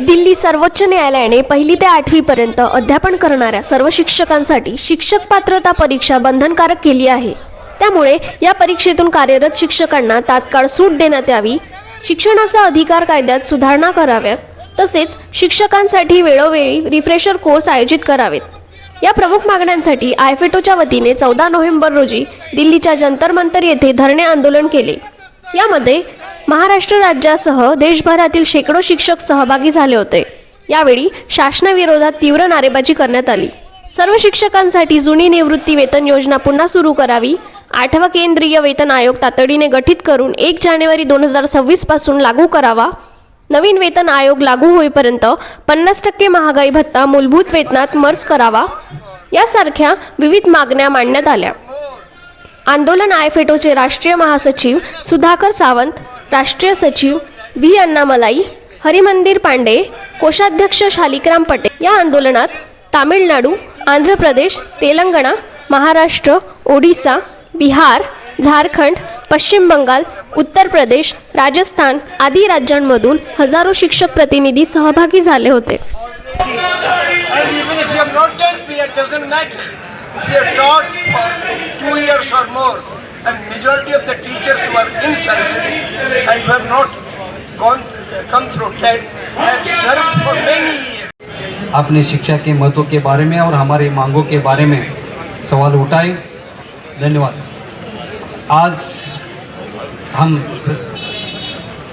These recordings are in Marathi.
दिल्ली सर्वोच्च न्यायालयाने पहिली ते आठवी पर्यंत अध्यापन करणाऱ्या सर्व शिक्षकांसाठी शिक्षक पात्रता परीक्षा बंधनकारक केली आहे. त्यामुळे या परीक्षेतून कार्यरत शिक्षकांना तात्काळ सूट देण्यात यावी शिक्षणाचा अधिकार कायद्यात सुधारणा कराव्यात तसेच शिक्षकांसाठी वेळोवेळी रिफ्रेशर कोर्स आयोजित करावेत. या प्रमुख मागण्यांसाठी आयफेटोच्या वतीने चौदा नोव्हेंबर रोजी दिल्लीच्या जंतर मंतर येथे धरणे आंदोलन केले. यामध्ये महाराष्ट्र राज्यासह देशभरातील शेकडो शिक्षक सहभागी झाले होते. यावेळी शासनाविरोधात तीव्र नारेबाजी करण्यात आली. सर्व शिक्षकांसाठी जुनी निवृत्ती वेतन योजना पुन्हा सुरू करावी आठवा केंद्रीय वेतन आयोग तातडीने गठीत करून एक जानेवारी दोन हजार सव्वीसपासून लागू करावा. नवीन वेतन आयोग लागू होईपर्यंत पन्नास टक्के महागाई भत्ता मूलभूत वेतनात मर्ज करावा. यासारख्या विविध मागण्या मांडण्यात आल्या. आंदोलन आयफेटोचे राष्ट्रीय महासचिव सुधाकर सावंत राष्ट्रीय सचिव व्ही अण्णामलाई हरिमंदिर पांडे कोषाध्यक्ष शालिकराम पटेल या आंदोलनात तामिळनाडू आंध्र प्रदेश तेलंगणा महाराष्ट्र ओडिसा बिहार झारखंड पश्चिम बंगाल उत्तर प्रदेश राजस्थान आदी राज्यांमधून हजारो शिक्षक प्रतिनिधी सहभागी झाले होते. And majority of the teachers in not gone, come through. TED, have served for many years. आपने शिक्षा के महत्व के बारे में और हमारी मांगों के बारे में सवाल उठाए। धन्यवाद। आज हम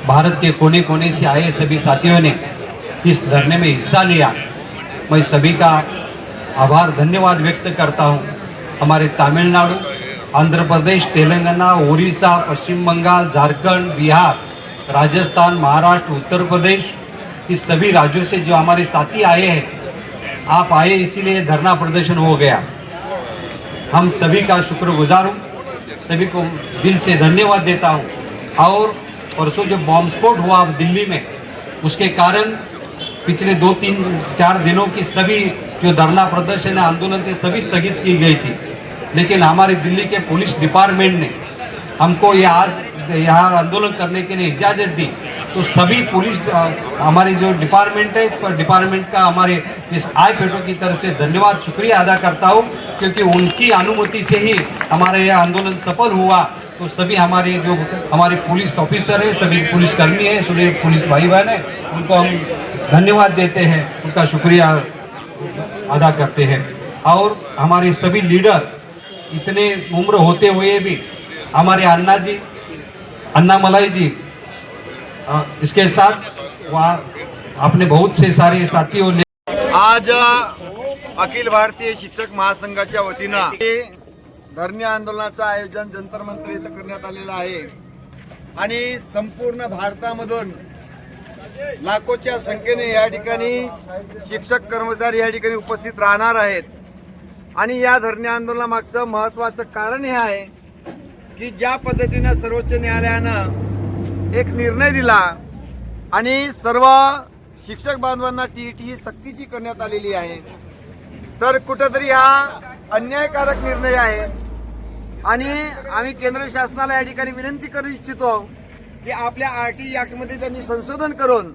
भारत के कोने कोने से आए सभी साथियों ने इस धरने में हिस्सा लिया। मैं सभी का आभार धन्यवाद व्यक्त करता हूँ। हमारे तमिलनाडु आंध्र प्रदेश तेलंगाना उड़ीसा पश्चिम बंगाल झारखंड बिहार राजस्थान, महाराष्ट्र, उत्तर प्रदेश, इस सभी राज्यों से जो हमारे साथी आए हैं, आप आए इसीलिए धरना प्रदर्शन हो गया। हम सभी का शुक्रगुजार हूँ, सभी को दिल से धन्यवाद देता हूँ। और परसों जो बॉम्ब स्फोट हुआ दिल्ली में, उसके कारण पिछले दो तीन, चार दिनों की सभी जो धरना प्रदर्शन, आंदोलन थे, सभी स्थगित की गई थी। लेकिन हमारे दिल्ली के पुलिस डिपार्टमेंट ने हमको ये आज यहाँ आंदोलन करने के लिए इजाज़त दी। तो सभी पुलिस हमारे जो डिपार्टमेंट है डिपार्टमेंट का हमारे इस आय पेटो की तरफ़ से धन्यवाद, शुक्रिया अदा करता हूँ, क्योंकि उनकी अनुमति से ही हमारा यह आंदोलन सफल हुआ। तो सभी हमारे जो हमारे पुलिस ऑफिसर है, सभी पुलिसकर्मी है सभी पुलिस भाई बहन है, उनको हम धन्यवाद देते हैं, उनका शुक्रिया अदा करते हैं। और हमारे सभी लीडर इतने उम्र होते हुए भी, हमारे अन्ना जी अन्ना मलाई जी इसके साथ वहाँ अपने बहुत से सारे साथियों ने आज अखिल भारतीय शिक्षक महासंघाच्या वतीनं धरणे आंदोलनाचं आयोजन जंतर मंत्र इथं करण्यात आलेलं आहे. आणि संपूर्ण भारतामधून लाखोच्या संख्येने या ठिकाणी शिक्षक कर्मचारी या ठिकाणी उपस्थित राहणार आहेत. आणि या धरणे आंदोलनामागचं महत्वाचं कारण हे आहे की ज्या पद्धतीनं सर्वोच्च न्यायालयानं एक निर्णय दिला आणि सर्व शिक्षक बांधवांना टी ई टी ही सक्तीची करण्यात आलेली आहे तर कुठंतरी हा अन्यायकारक निर्णय आहे. आणि आम्ही केंद्र शासनाला या ठिकाणी विनंती करू इच्छितो की आपल्या आर टी ॲक्टमध्ये त्यांनी संशोधन करून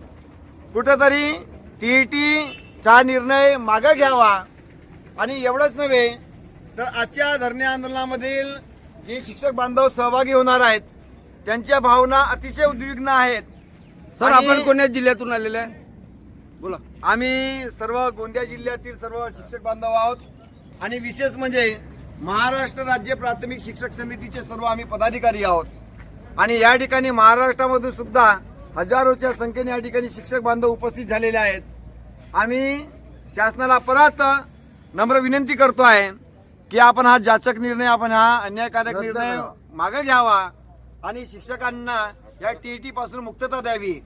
कुठंतरी टी ई टीचा निर्णय मागं घ्यावा. आणि एवढंच नव्हे तर आजच्या धरणे आंदोलनामधील जे शिक्षक बांधव सहभागी होणार आहेत त्यांच्या भावना अतिशय उद्विग्न आहेत. सर आणि आपण कोण्या जिल्ह्यातून आलेले आहे? बोला. आम्ही सर्व गोंदिया जिल्ह्यातील सर्व शिक्षक बांधव आहोत. आणि विशेष म्हणजे महाराष्ट्र राज्य प्राथमिक शिक्षक समितीचे सर्व आम्ही पदाधिकारी आहोत. आणि या ठिकाणी महाराष्ट्रामधून सुद्धा हजारोच्या संख्येने या ठिकाणी शिक्षक बांधव उपस्थित झालेले आहेत. आम्ही शासनाला परत नम्र विनंती करतो आहे. की आपण हा जाचक निर्णय आपण हा अन्यायकारक निर्णय मागे घ्यावा. आणि शिक्षकांना या टी टी पासून मुक्तता द्यावी.